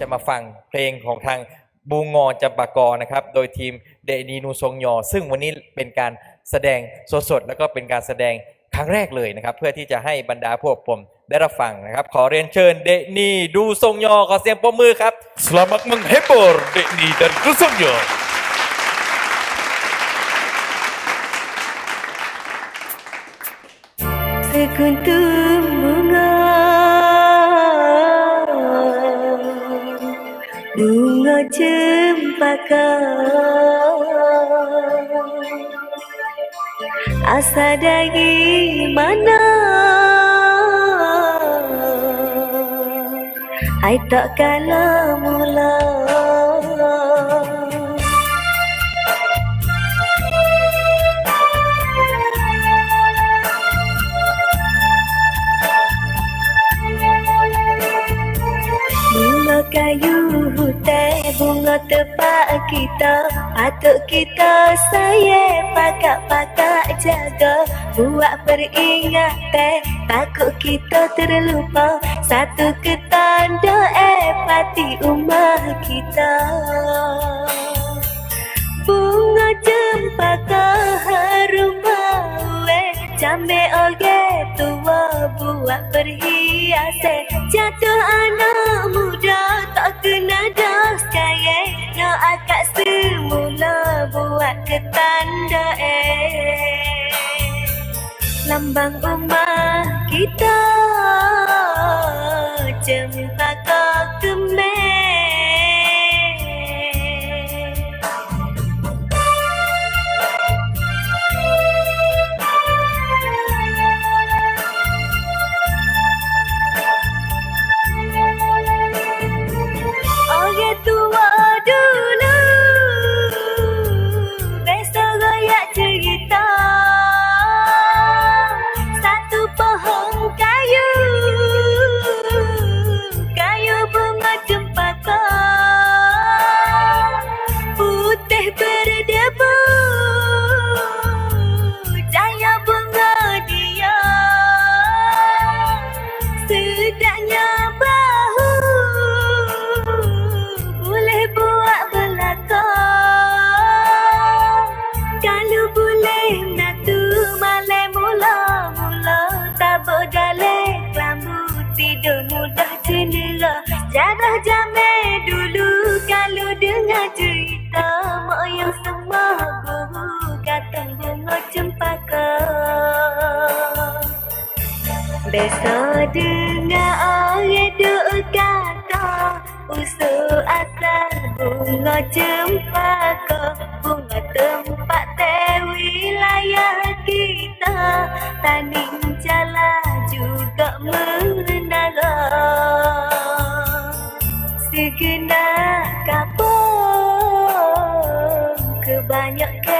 จะมาฟังเพลงของทางบูงอจำปากอนะครับ โดยทีมเดนีนูทรงยอ ซึ่งวันนี้เป็นการแสดงสดๆ แล้วก็เป็นการแสดงครั้งแรกเลยนะครับ เพื่อที่จะให้บรรดาพวกผมได้รับฟังนะครับ ขอเรียนเชิญเดนีดูทรงยอ ขอเสียงปรบมือครับ Selamat menghibur Dekni dan Kusumyo. Sekuntum bunga Bunga cempaka. Asa dari mana? Ai tak kala mula kayu hutan bunga tepat kita. Patut kita saya pakak-pakak jaga. Buat peringatan takut kita terlupa. Satu ketanda eh pati umah kita. Bunga cempaka harum bau eh. Jambe oge tua buat perhiasan Jatuh anak Lambang rumah kita Cempaka Tabuk dalek rambut tidur mudah cendera Jarah jame dulu Kalau dengar cerita Mak yang semua guru Kata bunga cempaka Besok dengar orang duk kata Usul asal bunga cempaka Bunga tempat teh wilayah kita Taning jalan Segenap kapung Kebanyak ke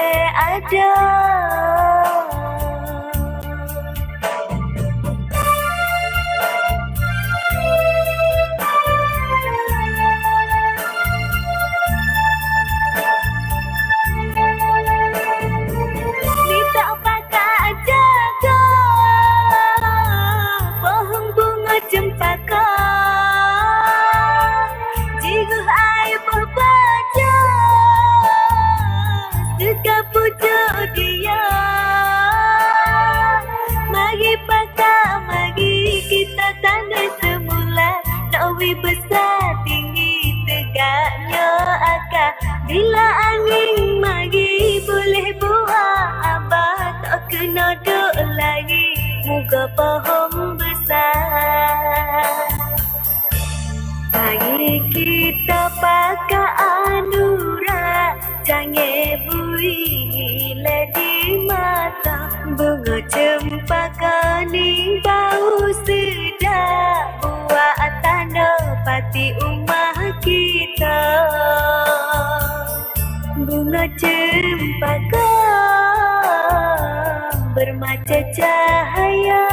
Suka pujuk dia Mari pakak, mari kita tanda semula Nawi besar tinggi tegaknya akar Bila angin mari boleh buat Abah tak kena duk lagi Muka pohon besar Mari kita pakai anura Jangan bui cempaka ni bau sedap Buat tanda pati rumah kita. Bunga cempaka bermacam cahaya